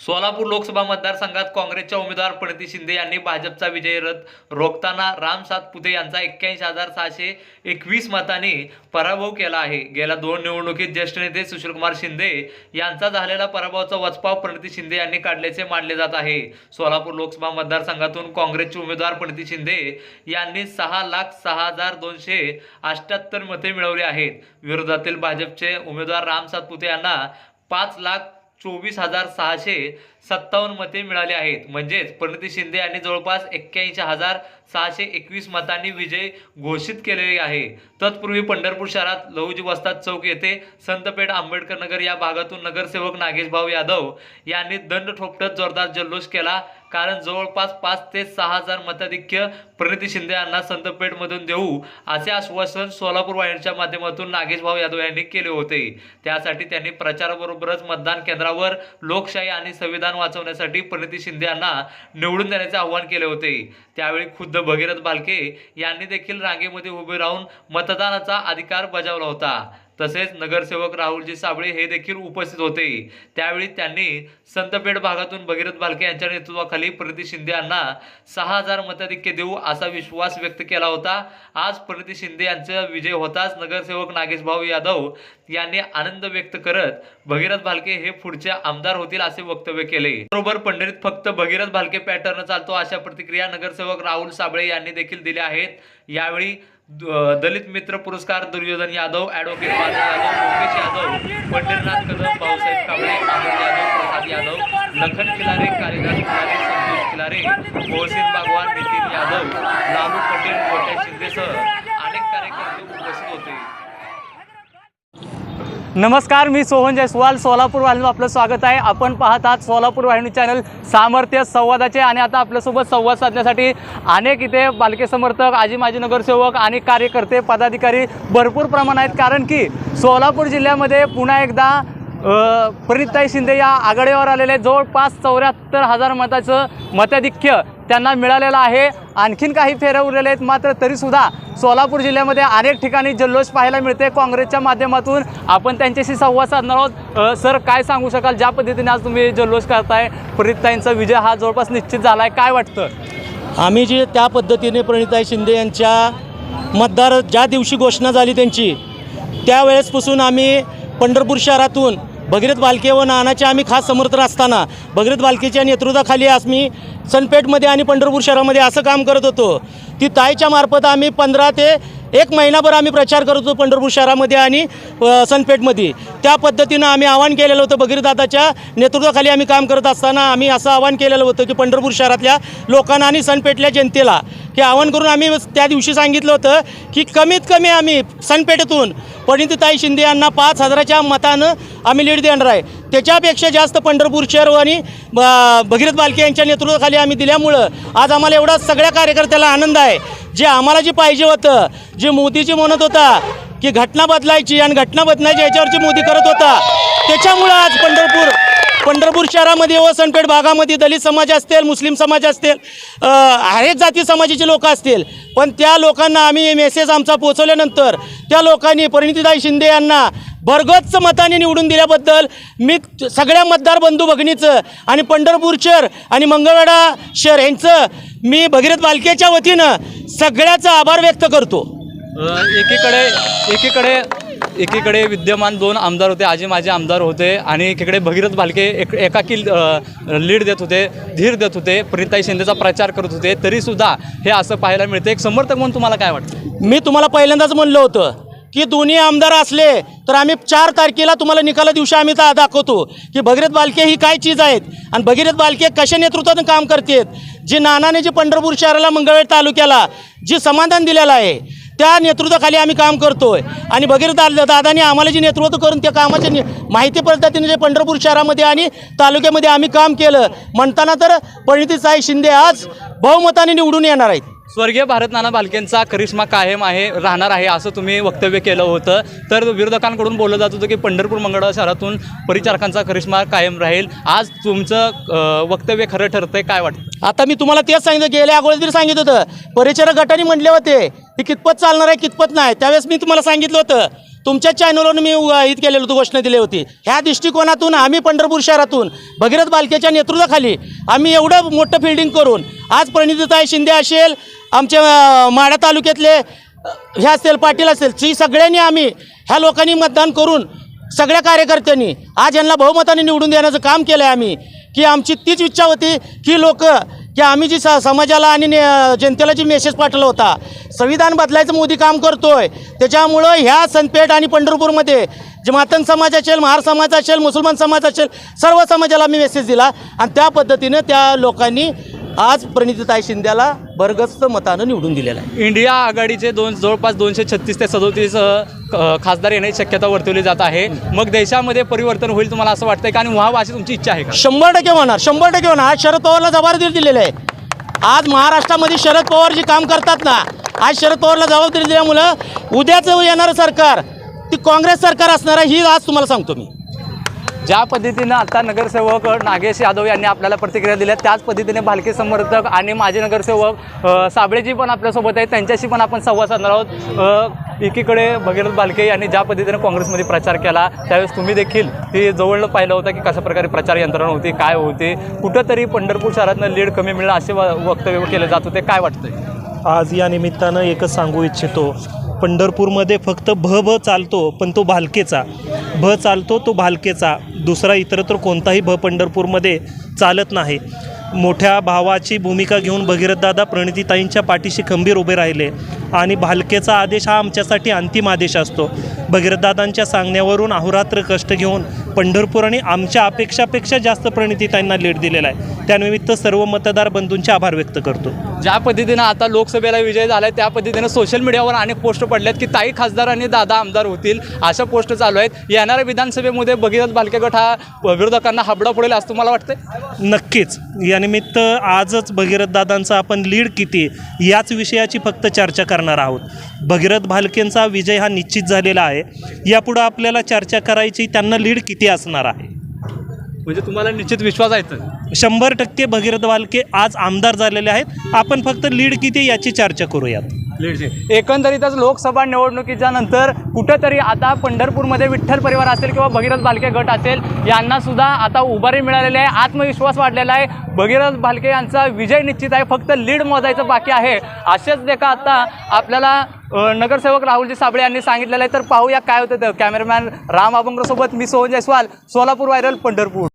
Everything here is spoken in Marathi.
सोलापूर लोकसभा मतदारसंघात काँग्रेसच्या उमेदवार प्रणिती शिंदे यांनी भाजपचा विजय रथ रोखताना राम सातपुते यांचा एक्क्याऐंशी हजार सहाशे एकवीस मतांनी पराभव केला आहे. गेल्या दोन निवडणुकीत ज्येष्ठ नेते सुशीलकुमार शिंदे यांचा झालेला पराभवाचा वचपाव प्रणिती शिंदे यांनी काढल्याचे मानले जात आहे. सोलापूर लोकसभा मतदारसंघातून काँग्रेसचे उमेदवार प्रणिती शिंदे यांनी सहा लाख सहा हजार दोनशे अठ्याहत्तर मते मिळवली आहेत. विरोधातील भाजपचे उमेदवार राम सातपुते यांना पाच लाख चोवीस हजार सहाशे सत्तावन्न मते मिळाली आहेत. म्हणजेच प्रणिती शिंदे यांनी जवळपास एक्क्याऐंशी हजार सहाशे एकवीस मतांनी विजय घोषित केलेले आहे. तत्पूर्वी पंढरपूर शहरात लहुजी वस्ताद चौक येथे संतपेठ आंबेडकर नगर या भागातून नगरसेवक नागेशभाऊ यादव यांनी दंड ठोपटत जोरदार जल्लोष केला. कारण जवळपास पाच ते सहा हजार मताधिक्य प्रणिती शिंदे यांना संतपेठमधून देऊ असे आश्वासन सोलापूर वाहिनीच्या माध्यमातून नागेशभाऊ यादव यांनी केले होते. त्यासाठी त्यांनी प्रचाराबरोबरच मतदान केंद्रावर लोकशाही आणि संविधान वाचवण्यासाठी प्रणिती शिंदे यांना निवडून देण्याचे आवाहन केले होते. त्यावेळी खुद्द भगीरथ बालके यांनी देखील रांगेमध्ये उभे राहून मतदानाचा अधिकार बजावला होता. तसेच नगरसेवक राहुलजी साबळे हे देखील उपस्थित होते. त्यावेळी त्यांनी संतपेठ भागातून भगीरथ बालके यांच्या नेतृत्वाखाली प्रणिती शिंदे यांना सहा हजार मताधिक्य देऊ असा विश्वास व्यक्त केला होता. आज प्रणिती शिंदे यांचा विजय होताच नगरसेवक नागेश भाऊ यादव यांनी आनंद व्यक्त करत भगीरथ भालके हे पुढचे आमदार होतील असे वक्तव्य केले. बरोबर पंढरीत फक्त भगीरथ भालके पॅटर्न चालतो अशा प्रतिक्रिया नगरसेवक राहुल साबळे यांनी देखील दिल्या आहेत. यावेळी दलित मित्र पुरस्कार दुर्योधन यादव ॲडव्होकेट बादल यादव मुकेश यादव पंढरीनाथ कदम भाऊसाहेब कांबळे आनंद यादव प्रसाद यादव लखन खिलारे कालिदास खिलारे संतोष खिलारे मोहसिन बागवान नितीन यादव लालू पटेल गोट्या शिंदेसह अनेक कार्यकर्ते उपस्थित होते नमस्कार मी सोहन जयस्वाल सोलापूर वाहिनीवर आपलं स्वागत आहे. आपण पाहत आहात सोलापूर वाहिनी चॅनल सामर्थ्य संवादाचे आणि आता आपल्यासोबत संवाद साधण्यासाठी अनेक इथे बालके समर्थक आजी माजी नगरसेवक आणि कार्यकर्ते पदाधिकारी भरपूर प्रमाणात आहेत. कारण की सोलापूर जिल्ह्यामध्ये पुन्हा एकदा प्रणितताई शिंदे या आघाडीवर आलेले जवळपास चौऱ्याहत्तर हजार मताचं मताधिक्य त्यांना मिळालेलं आहे. आणखीन काही फेऱ्या आहेत मात्र तरीसुद्धा सोलापूर जिल्ह्यामध्ये अनेक ठिकाणी जल्लोष पाहायला मिळते काँग्रेसच्या माध्यमातून आपण त्यांच्याशी संवाद साधणार आहोत. सर काय सांगू शकाल? ज्या पद्धतीने आज तुम्ही जल्लोष करताय प्रणितताईंचा विजय हा जवळपास निश्चित झाला आहे काय वाटतं? आम्ही जे त्या पद्धतीने प्रणिताई शिंदे यांच्या मतदार ज्या दिवशी घोषणा झाली त्यांची त्यावेळेसपासून आम्ही पंढरपूर शहरातून भगीरथ बालके व नानाचे आम्ही खास समर्थन असताना भगीरथ बालकेच्या नेतृत्वाखाली आम्ही सनपेठमध्ये आणि पंढरपूर शहरामध्ये असं काम करत होतो. ती ताईच्या मार्फत आम्ही पंधरा ते एक महिनाभर आम्ही प्रचार करत होतो पंढरपूर शहरामध्ये आणि सनपेठमध्ये. त्या पद्धतीनं आम्ही आवाहन केलेलं होतं भगीरदादाच्या नेतृत्वाखाली आम्ही काम करत असताना आम्ही असं आवाहन केलेलं होतं की पंढरपूर शहरातल्या लोकांना आणि सनपेठल्या जनतेला की आवाहन करून आम्ही त्या दिवशी सांगितलं होतं की कमीत कमी आम्ही सनपेठेतून परिणितीताई शिंदे यांना पाच हजाराच्या मतानं आम्ही लीड देणार आहे. त्याच्यापेक्षा जास्त पंढरपूर शहर आणि ब- भगीरथ बालके यांच्या नेतृत्वाखाली आम्ही दिल्यामुळं आज आम्हाला एवढा सगळ्या कार्यकर्त्याला आनंद आहे. जे आम्हाला जे पाहिजे होतं जे मोदीजी म्हणत होता की घटना बदलायची आणि घटना बदलायची याच्यावरची मोदी करत होता त्याच्यामुळं आज पंढरपूर पंढरपूर शहरामध्ये व सनपेठ भागामध्ये दलित समाज असतील मुस्लिम समाज असतील हरेक जाती समाजाचे लोक असतील. पण त्या लोकांना आम्ही मेसेज आमचा पोचवल्यानंतर त्या लोकांनी परिणितीताई शिंदे यांना भरगच्च मताने निवडून दिल्याबद्दल मी सगळ्या मतदार बंधू भगिनीचं आणि पंढरपूर शहर आणि मंगळवेढा शहर यांचं मी भगीरथ बालकेच्या वतीनं सगळ्याचा आभार व्यक्त करतो. एकीकडे एकीकडे एकीकडे विद्यमान दोन आमदार होते आजी माझे आमदार होते आणि एकीकडे भगीरथ भालके एक एकाकी लीड देत होते धीर देत होते प्रिताई शिंदेचा प्रचार करत होते. तरीसुद्धा हे असं पाहायला मिळते एक समर्थक म्हणून तुम्हाला काय वाटतं? मी तुम्हाला पहिल्यांदाच म्हणलं होतं की दोन्ही आमदार असले तर आम्ही चार तारखेला तुम्हाला निकाला दिवशी आम्ही दा दाखवतो की भगीरथ बालके ही काय चीज आहेत आणि भगीरथ बालके कशा नेतृत्वातून काम करतात. जे नानाने जे पंढरपूर शहराला मंगळवेढ तालुक्याला जे समाधान दिलेलं आहे त्या नेतृत्वाखाली आम्ही काम करतोय. आणि भगीरथ दा- दादाने आम्हाला जे नेतृत्व करून त्या कामाचे नि- माहिती पद्धतीने जे पंढरपूर शहरामध्ये आणि तालुक्यामध्ये आम्ही काम केलं. म्हणताना तर परिणितीसाई शिंदे आज बहुमताने निवडून येणार आहेत. स्वर्गीय भारत नाना बालकेंचा करिश्मा कायम आहे राहणार आहे असं तुम्ही वक्तव्य केलं होतं. तर विरोधकांकडून बोललं जात होतं की पंढरपूर मंगळवार शहरातून परिचारकांचा करिश्मा कायम राहील. आज तुमचं वक्तव्य खरं ठरतंय काय वाटतं? आता मी तुम्हाला तेच सांगितलं गेल्या अगोदर सांगितलं होतं. परिचारक गटाने म्हटले होते की कितपत चालणार आहे कितपत नाही. त्यावेळेस मी तुम्हाला सांगितलं होतं. तुमच्या चॅनलवरून मी हित केलेलं होतं घोषणा दिली होती. ह्या दृष्टिकोनातून आम्ही पंढरपूर शहरातून भगीरथ बालकेच्या नेतृत्वाखाली आम्ही एवढं मोठं फिल्डिंग करून आज प्रणितीताई शिंदे असेल आमच्या माढा तालुक्यातले हे असेल पाटील असेल ची सगळ्यांनी आम्ही ह्या लोकांनी मतदान करून सगळ्या कार्यकर्त्यांनी आज यांना बहुमताने निवडून देण्याचं काम केलं आहे आम्ही की आमची तीच इच्छा होती की लोक की आम्ही जी स समाजाला आणि जनतेला जी मेसेज पाठवला होता संविधान बदलायचं मोदी काम करतोय त्याच्यामुळं ह्या संतपेठ आणि पंढरपूरमध्ये जे मातंग समाज असेल महार समाज असेल मुसलमान समाज असेल सर्व समाजाला आम्ही मेसेज दिला आणि त्या पद्धतीनं त्या लोकांनी आज प्रणितीताई शिंद्याला भरगस्त मतानं निवडून दिलेलं आहे. इंडिया आघाडीचे दोन जवळपास दोनशे छत्तीस ते सदोतीस खासदार येण्याची शक्यता वर्तवली जात आहे. मग देशामध्ये परिवर्तन होईल तुम्हाला असं वाटतंय का? आणि व्हावं अशी तुमची इच्छा आहे का? शंभर टक्के होणार शंभर टक्के होणार. आज शरद पवारला जबाबदारी दिलेली आहे. आज महाराष्ट्रामध्ये शरद पवार जे काम करतात ना आज शरद पवारला जबाबदारी दिल्यामुळं उद्याचं येणारं सरकार ती काँग्रेस सरकार असणार आहे ही आज तुम्हाला सांगतो मी. ज्या पद्धतीनं आता नगरसेवक नागेश यादव यांनी आपल्याला प्रतिक्रिया दिल्या त्याच पद्धतीने भालके समर्थक आणि माजी नगरसेवक साबळेजी पण आपल्यासोबत आहेत. त्यांच्याशी पण आपण संवाद साधणार आहोत. एकीकडे भगीरथ भालके यांनी ज्या पद्धतीने काँग्रेसमध्ये प्रचार केला त्यावेळेस तुम्ही देखील ते जवळ पाहिलं होतं की कशा प्रकारे प्रचार यंत्रणा होती काय होते. कुठंतरी पंढरपूर शहरातनं लीड कमी मिळणं असे व- वक्तव्य केले जात होते. काय वाटतंय? आज या निमित्तानं एकच सांगू इच्छितो पंढरपूरमध्ये फक्त भ भ चालतो पण तो भालकेचा. भ चालतो तो भालकेचा. दुसरा इतरत्र कोणताही भ पंढरपूरमध्ये चालत नाही. मोठ्या भावाची भूमिका घेऊन भगीरथदादा प्रणितीताईंच्या पाठीशी खंबीर उभे राहिले. आणि भालकेचा आदेश हा आमच्यासाठी अंतिम आदेश असतो. भगीरथदादांच्या सांगण्यावरून अहोरात्र कष्ट घेऊन पंढरपूर आणि आमच्या अपेक्षापेक्षा जास्त प्रणितीताईंना लीड दिलेला आहे. त्यानिमित्त सर्व मतदार बंधूंचे आभार व्यक्त करतो. ज्या पद्धतीनं आता लोकसभेला विजय झालाय त्या पद्धतीनं सोशल मीडियावर अनेक पोस्ट पडल्यात की ताई खासदार आणि दादा आमदार होतील अशा पोस्ट चालू आहेत. येणाऱ्या विधानसभेमध्ये भगीरथ बालके गट हा विरोधकांना हाबडा पडेल असं तुम्हाला वाटतंय? नक्कीच. यानिमित्त आजच भगीरथ दादांचा आपण लीड किती याच विषयाची फक्त चर्चा करणार आहोत. भगीरथ भालकेंचा विजय हा निश्चित झालेला आहे. यापुढं आपल्याला चर्चा करायची त्यांना लीड किती असणार आहे? म्हणजे तुम्हाला निश्चित विश्वास आहे तर शंभर टक्के भगीरथ भालके आज आमदार झालेले आहेत. आपण फक्त लीड किती याची चर्चा करूयात. लीडचे एकंदरीतच लोकसभा निवडणुकीच्या नंतर कुठंतरी आता पंढरपूरमध्ये विठ्ठल परिवार असेल किंवा भगीरथ भालके गट असेल यांना सुद्धा आता उभारी मिळालेली आहे. आत्मविश्वास वाढलेला आहे. भगीरथ भालके यांचा विजय निश्चित आहे. फक्त लीड मोजायचं बाकी आहे. असेच देखा आता आपल्याला नगरसेवक राहुलजी साबळे यांनी सांगितलेलं आहे. तर पाहूया काय होतं. ते कॅमेरामॅन राम अभंगसोबत मी सोहन जयस्वाल सोलापूर व्हायरल पंढरपूर.